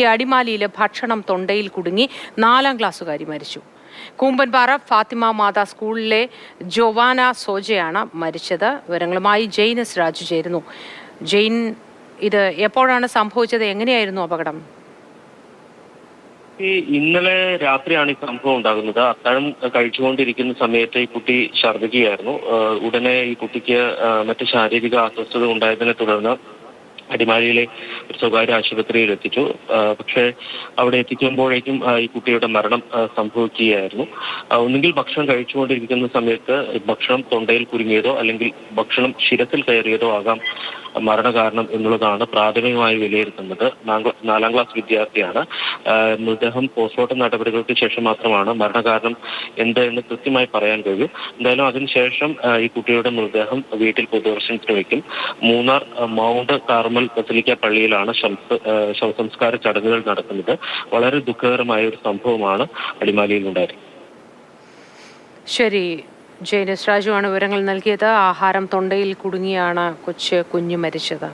അടിമാലിയിലെ ഭക്ഷണം തൊണ്ടയിൽ കുടുങ്ങി നാലാം ക്ലാസ്സുകാരി മരിച്ചു. കൂമ്പൻപാറ ഫാത്തിമ മാതാ സ്കൂളിലെ ജോവാന സോജയാണ് മരിച്ചത്. വിവരങ്ങളുമായി ജെയിൻ എസ് രാജു ചേരുന്നു. ജെയിൻ ഇത് എപ്പോഴാണ് സംഭവിച്ചത്? എങ്ങനെയായിരുന്നു അപകടം? ഇന്നലെ രാത്രിയാണ് ഈ സംഭവം ഉണ്ടാകുന്നത്. അത്താഴം കഴിച്ചുകൊണ്ടിരിക്കുന്ന സമയത്ത് ഈ കുട്ടി ഛർദ്ദിക്കുകയായിരുന്നു. ഉടനെ ഈ കുട്ടിക്ക് മറ്റ് ശാരീരിക അസ്വസ്ഥത ഉണ്ടായതിനെ തുടർന്ന് അടിമാലിയിലെ ഒരു സ്വകാര്യ ആശുപത്രിയിൽ എത്തിച്ചു. പക്ഷേ അവിടെ എത്തിക്കുമ്പോഴേക്കും ഈ കുട്ടിയുടെ മരണം സംഭവിക്കുകയായിരുന്നു. ഒന്നുകിൽ ഭക്ഷണം കഴിച്ചുകൊണ്ടിരിക്കുന്ന സമയത്ത് ഭക്ഷണം തൊണ്ടയിൽ കുരുങ്ങിയതോ അല്ലെങ്കിൽ ഭക്ഷണം ശിരത്തിൽ കയറിയതോ ആകാം മരണകാരണം എന്നുള്ളതാണ് പ്രാഥമികമായി വിലയിരുത്തുന്നത്. നാലാം ക്ലാസ് വിദ്യാർത്ഥിയാണ്. മൃതദേഹം പോസ്റ്റ്മോർട്ടം നടപടികൾക്ക് ശേഷം മാത്രമാണ് മരണകാരണം എന്ത് എന്ന് കൃത്യമായി പറയാൻ കഴിയൂ. എന്തായാലും അതിനുശേഷം ഈ കുട്ടിയുടെ മൃതദേഹം വീട്ടിൽ പൊതുദർശനത്തിന് വയ്ക്കും മൂന്നാർ മൗണ്ട് കാർമൽ ബസലിക്ക പള്ളിയിലാണ് ശവസംസ്കാര ചടങ്ങുകൾ നടക്കുന്നത്. വളരെ ദുഃഖകരമായ ഒരു സംഭവമാണ് അടിമാലിയിൽ ഉണ്ടായത് ശരി. എസ് രാജുവാണ് വിവരങ്ങൾ നൽകിയത്. ആഹാരം തൊണ്ടയിൽ കുടുങ്ങിയാണ് കൊച്ച് കുഞ്ഞു മരിച്ചത്.